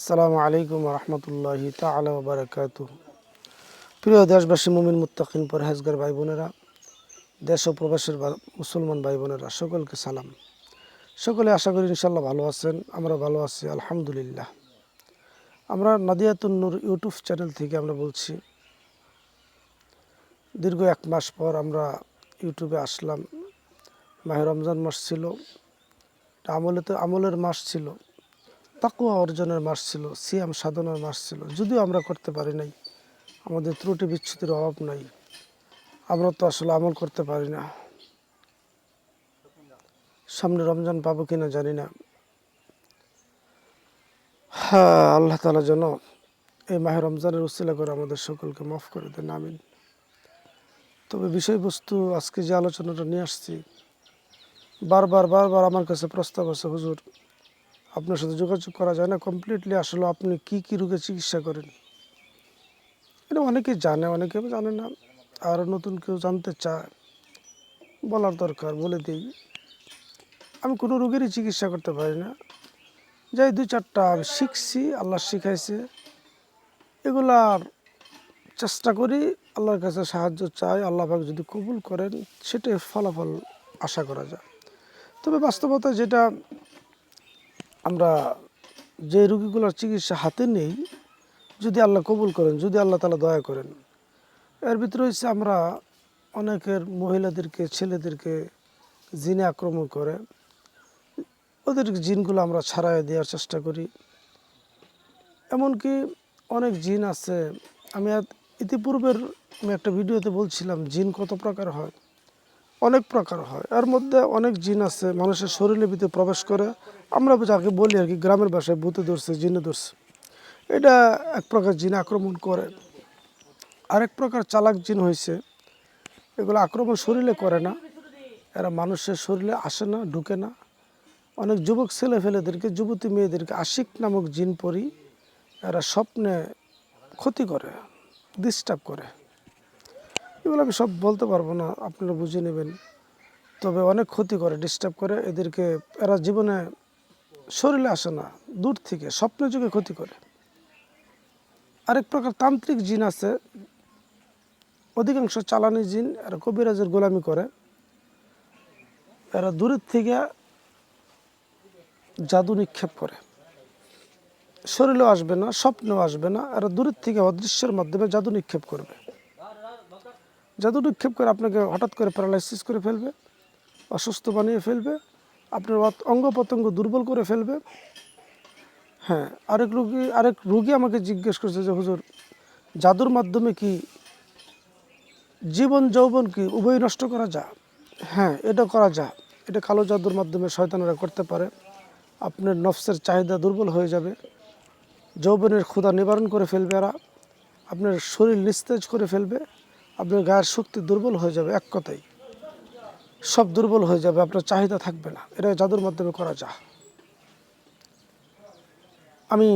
আসসালামু আলাইকুম রহমতুল্লাহ তালা প্রিয় দেশবাসী, মুমিন মুত্তাকিন, পরহেজগার ভাই বোনেরা, দেশ ও প্রবাসের মুসলমান ভাই বোনেরা, সকলকে সালাম। সকলে আশা করি ইনশাল্লাহ ভালো আছেন আমরা ভালো আছি, আলহামদুলিল্লাহ। আমরা নাদিয়াতুন নূর ইউটিউব চ্যানেল থেকে আমরা বলছি, দীর্ঘ এক মাস পর আমরা ইউটিউবে আসলাম। মাহে রমজান মাস ছিল, আমলে তো আমলের মাস ছিল। তাকুয়া অর্জনের মাস ছিল, সিয়াম সাধনার মাস ছিল। যদিও আমরা করতে পারি নাই, আমাদের ত্রুটি বিচ্ছুতির অভাব নাই। আমরা তো আসলে আমল করতে পারি না। সামনে রমজান পাবো কিনা জানি না। হ্যাঁ আল্লাহ তালা যেন এই মাহে রমজানের উসিলা করে আমাদের সকলকে মাফ করে দেন, আমিন। তবে বিষয়বস্তু আজকে যে আলোচনাটা নিয়ে আসছি, বারবার বারবার আমার কাছে প্রস্তাব আছে, হুজুর। আপনার সাথে যোগাযোগ করা যায় না কমপ্লিটলি আসলে আপনি কি কি রোগে চিকিৎসা করেন? এটা অনেকে জানে অনেকে জানে না। আর নতুন কেউ জানতে চায়, বলার দরকার, বলে দিই। আমি কোনো রোগেরই চিকিৎসা করতে পারি না। যাই দুই চারটা আমি শিখছি, আল্লাহ শিখাইছে। এগুলার চেষ্টা করি, আল্লাহর কাছে সাহায্য চাই, আল্লাহ পাক যদি কবুল করেন, সেটাই ফলাফল আশা করা যায়। তবে বাস্তবতা যেটা আমরা যে রুগীগুলোর চিকিৎসা হাতে নেই, যদি আল্লাহ কবুল করেন, যদি আল্লাহ তালা দয়া করেন, এর ভিতরে হচ্ছে আমরা অনেকের মহিলাদেরকে, ছেলেদেরকে জিনে আক্রমণ করে। ওদের জিনগুলো আমরা ছাড়াই দেওয়ার চেষ্টা করি। এমনকি অনেক জিন আছে। আমি ইতিপূর্বের আমি একটা ভিডিওতে বলছিলাম, জিন কত প্রকার হয়? অনেক প্রকার হয়। এর মধ্যে অনেক জিন আছে, মানুষের শরীরের ভিতরে প্রবেশ করে। আমরা যাকে বলি আর কি, গ্রামের বাসায় ভূতে ধরছে, জিনে ধরছে। এটা এক প্রকার জিন আক্রমণ করে। আরেক প্রকার চালাক জিন হয়েছে এগুলো আক্রমণ শরীরে করে না। এরা মানুষের শরীরে আসে না, ঢুকে না। অনেক যুবক ছেলে ফেলেদেরকে যুবতী মেয়েদেরকে আশিক নামক জিন পরি, এরা স্বপ্নে ক্ষতি করে ডিস্টার্ব করে। এগুলো আমি সব বলতে পারব না, আপনারা বুঝে নেবেন। তবে অনেক ক্ষতি করে ডিস্টার্ব করে, এদেরকে এরা জীবনে শরীরে আসে না, দূর থেকে, স্বপ্ন যুগে ক্ষতি করে। আরেক প্রকার তান্ত্রিক জিন আছে, অধিকাংশ চালানি জিন, এরা কবিরাজের গোলামি করে। এরা দূরের থেকে জাদু নিক্ষেপ করে। শরীরেও আসবে না, স্বপ্নেও আসবে না, এরা দূরের থেকে অদৃশ্যের মাধ্যমে জাদু নিক্ষেপ করবে। জাদু নিক্ষেপ করে আপনাকে হঠাৎ করে প্যারালাইসিস করে ফেলবে, অসুস্থ বানিয়ে ফেলবে, আপনার অঙ্গ প্রত্যঙ্গ দুর্বল করে ফেলবে হ্যাঁ আরেক রুগী আরেক রুগী আমাকে জিজ্ঞেস করছে যে, হুজুর, জাদুর মাধ্যমে কি জীবন যৌবন কি উভয় নষ্ট করা যায়? হ্যাঁ এটা করা যায়। এটা কালো জাদুর মাধ্যমে শয়তানেরা করতে পারে। আপনার নফসের চাহিদা দুর্বল হয়ে যাবে। যৌবনের ক্ষুধা নিবারণ করে ফেলবে এরা। আপনার শরীর নিস্তেজ করে ফেলবে। আপনার গায়ের শক্তি দুর্বল হয়ে যাবে এক কথাই সব দুর্বল হয়ে যাবে, আপনার চাহিদা থাকবে না। এটা জাদুর মাধ্যমে করা যায়। আমি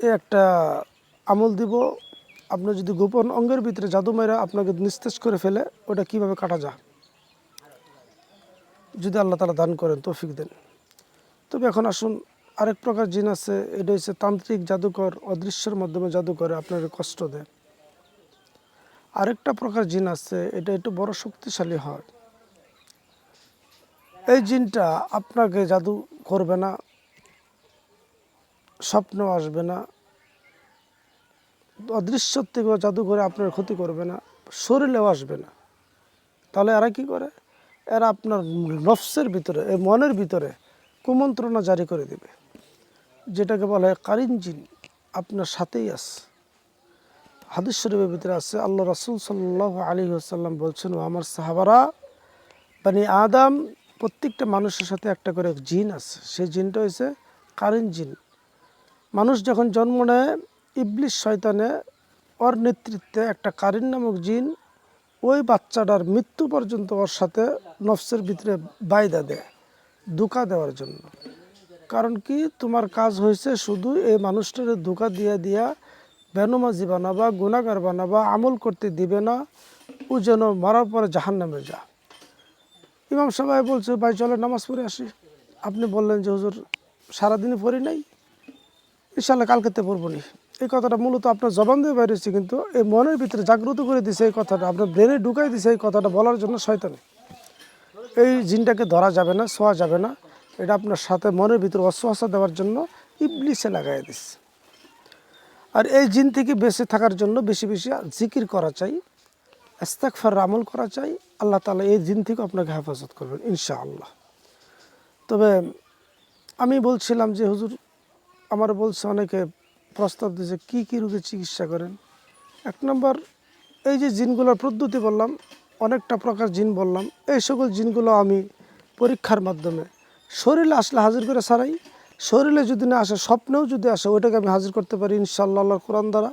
একটা আমল দিব, আপনি যদি গোপন অঙ্গের ভিতরে জাদু মেরা আপনাকে নিস্তেজ করে ফেলে, ওটা কীভাবে কাটা যা যদি আল্লাহ তালা দান করেন, তৌফিক দেন। তবে এখন আসুন, আরেক প্রকার জিন আছে, এটা হচ্ছে তান্ত্রিক জাদুকর, অদৃশ্যের মাধ্যমে জাদু করে, আপনার কষ্ট দেয়। আরেকটা প্রকার জিন আছে, এটা একটু বড় শক্তিশালী হয়। এই জিনটা আপনাকে জাদু করবে না, স্বপ্ন আসবে না, অদৃশ্য থেকে জাদু করে আপনার ক্ষতি করবে না, শরীরেও আসবে না। তাহলে এরা কি করে? এরা আপনার নফসের ভিতরে এই মনের ভিতরে কুমন্ত্রণা জারি করে দেবে। যেটাকে বলা হয় কারিন জিন, আপনার সাথেই আছে। হাদিস শরীফের ভিতরে আছে, আল্লাহ রাসুল সাল্লাহ আলী আসাল্লাম বলছেন, ও আমার সাহাবারা মানে আদাম, প্রত্যেকটা মানুষের সাথে একটা করে জিন আছে। সেই জিনটা হয়েছে কারিন জিন। মানুষ যখন জন্ম নেয় ইবলিশ শয়তানে ওর নেতৃত্বে একটা কারিন নামক জিন ওই বাচ্চাটার মৃত্যু পর্যন্ত ওর সাথে নফসের ভিতরে বাইদা দেয়, ধোকা দেওয়ার জন্য। কারণ কি? তোমার কাজ হয়েছে শুধু এই মানুষটারে ধোকা দিয়া দিয়া বেনমাজি বানাবা গুণাগার বানাবা, আমল করতে দিবে না, ও যেন মারার পরে জাহান নামে যা ইমাম সবাই বলছে, ভাই, চলে নামাজ পড়ে আসি। আপনি বললেন যে, হুজুর, সারাদিনে পড়ি নাই। ইনশাল্লাহ কালকেতে পড়ব নি। এই কথাটা মূলত আপনার জবান দিয়ে বেরিয়েছে কিন্তু এই মনের ভিতরে জাগ্রত করে দিছে এই কথাটা, আপনার ব্রেনে ঢুকাই দিছে এই কথাটা বলার জন্য শয়তানি। এই জিনটাকে ধরা যাবে না, ছোঁয়া যাবে না। এটা আপনার সাথে মনের ভিতরে অশ্বাসা দেওয়ার জন্য ইবলিসে লাগাই দিচ্ছে আর এই জিন থেকে বেঁচে থাকার জন্য বেশি বেশি জিকির করা চাই ইস্তাকফার আমল করা চাই, আল্লাহ তালা এই জিন থেকে আপনাকে হেফাজত করবেন ইনশাআল্লাহ। তবে আমি বলছিলাম যে হুজুর, আমার বলছে অনেকে প্রস্তাব দিয়েছে কী কী রোগে চিকিৎসা করেন। এক নম্বর, এই যে জিনগুলোর পদ্ধতি বললাম, অনেকটা প্রকার জিন বললাম, এই সকল জিনগুলো আমি পরীক্ষার মাধ্যমে শরীরে আসলে হাজির করে ছাড়াই শরীরে যদি না আসে, স্বপ্নেও যদি আসে, ওইটাকে আমি হাজির করতে পারি ইনশাআল্লাহ আল্লাহর কোরআন দ্বারা।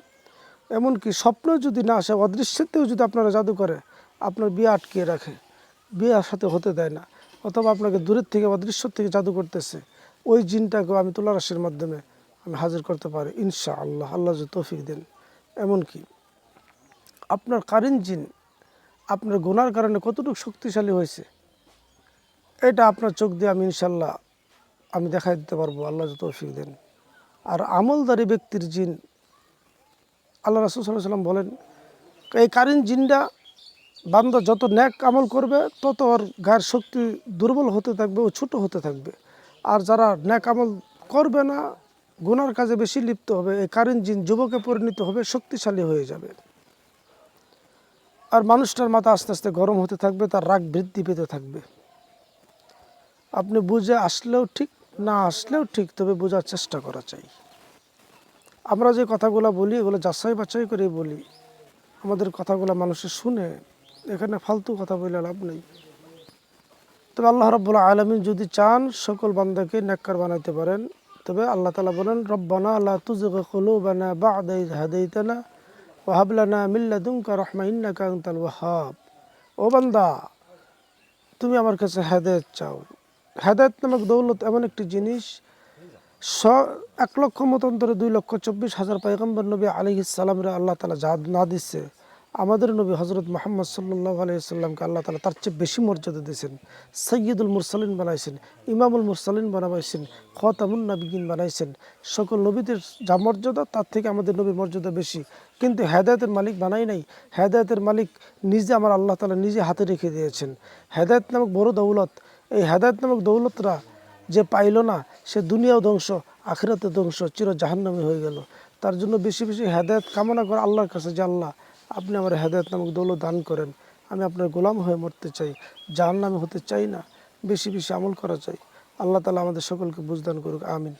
এমনকি স্বপ্নেও যদি না আসে, অদৃশ্যতেও যদি আপনারা জাদু করে, আপনার বিয়ে আটকিয়ে রাখে। বিয়ের সাথে হতে দেয় না। অথবা আপনাকে দূরের থেকে, অদৃশ্য থেকে জাদু করতেছে, ওই জিনটাকেও আমি তুলা রাশির মাধ্যমে আমি হাজির করতে পারি ইনশা আল্লাহ আল্লাহ যে তৌফিক দেন। এমনকি আপনার কারেন্ট জিন, আপনার গুনার কারণে কতটুকু শক্তিশালী হয়েছে, এটা আপনার চোখ দিয়ে আমি ইনশাল্লাহ আমি দেখাই দিতে পারব, আল্লাহ যে তৌফিক দেন। আর আমলদারি ব্যক্তির জিন, আল্লাহ রাসুল সাল্লাহ সাল্লাম বলেন, এই কারেন্ট জিনটা বান্দা যত ন্যাক আমল করবে, তত ওর গায়ের শক্তি দুর্বল হতে থাকবে ও ছোটো হতে থাকবে। আর যারা ন্যাক আমল করবে না, গুনার কাজে বেশি লিপ্ত হবে, এই কারেন্ট জিন যুবকে পরিণত হবে, শক্তিশালী হয়ে যাবে। আর মানুষটার মাথা আস্তে আস্তে গরম হতে থাকবে, তার রাগ বৃদ্ধি পেতে থাকবে। আপনি বুঝে আসলেও ঠিক না আসলেও ঠিক, তবে বোঝার চেষ্টা করা চাই। আমরা যে কথাগুলো বলি, এগুলো যাচাই বাছাই করে বলি। আমাদের কথাগুলো মানুষে শুনে, এখানে ফালতু কথা বলে লাভ নেই। তবে আল্লাহ রব্বুল আলমিন যদি চান সকল বান্দাকে নেককার বানাইতে পারেন, তবে আল্লাহ তালা বলেন, রব্বানা আল্লাহ তুজগ কলুবানা বাদাই হাদাইতানা ওহাবলানা মিল্লাদুমকা রহমা ইন্নাকা আনতাল ওয়াহাব। ও বান্দা, তুমি আমার কাছে হেদায়ত চাও। হেদায়ত নামক দৌলত এমন একটি জিনিস, স, এক লক্ষ মতান্তরে দুই লক্ষ চব্বিশ হাজার পাইগম্বর নবী আলী ইসালামরে আল্লাহ তালা যা না দিচ্ছে আমাদের নবী হজরত মোহাম্মদ সাল্লাহ আলাইসাল্লামকে আল্লাহ তালা তার চেয়ে বেশি মর্যাদা দিয়েছেন। সৈয়দুল মুরসালিন বানাইছেন, ইমামুল মুরসালিন বানাইছেন, খতামুন নবীন বানাইছেন। সকল নবীদের যা মর্যাদা, তার থেকে আমাদের নবীর মর্যাদা বেশি। কিন্তু হেদায়তের মালিক বানাই নাই, হেদায়তের মালিক নিজে আমার আল্লাহ তালা নিজে হাতে রেখে দিয়েছেন। হেদায়ত নামক বড় দৌলত এই হেদায়ত নামক দৌলতরা যে পাইল না, সে দুনিয়াও ধ্বংস, আখিরাতে ধ্বংস, চির জাহান্নামী হয়ে গেল। তার জন্য বেশি বেশি হেদায়ত কামনা করে আল্লাহর কাছে যে, আল্লাহ, আপনি আমার হেদায়ত নামক দৌলত দান করেন। আমি আপনার গোলাম হয়ে মরতে চাই, জাহান্নামে হতে চাই না। বেশি বেশি আমল করা চাই। আল্লাহ তালা আমাদের সকলকে বুঝদান করুক, আমিন।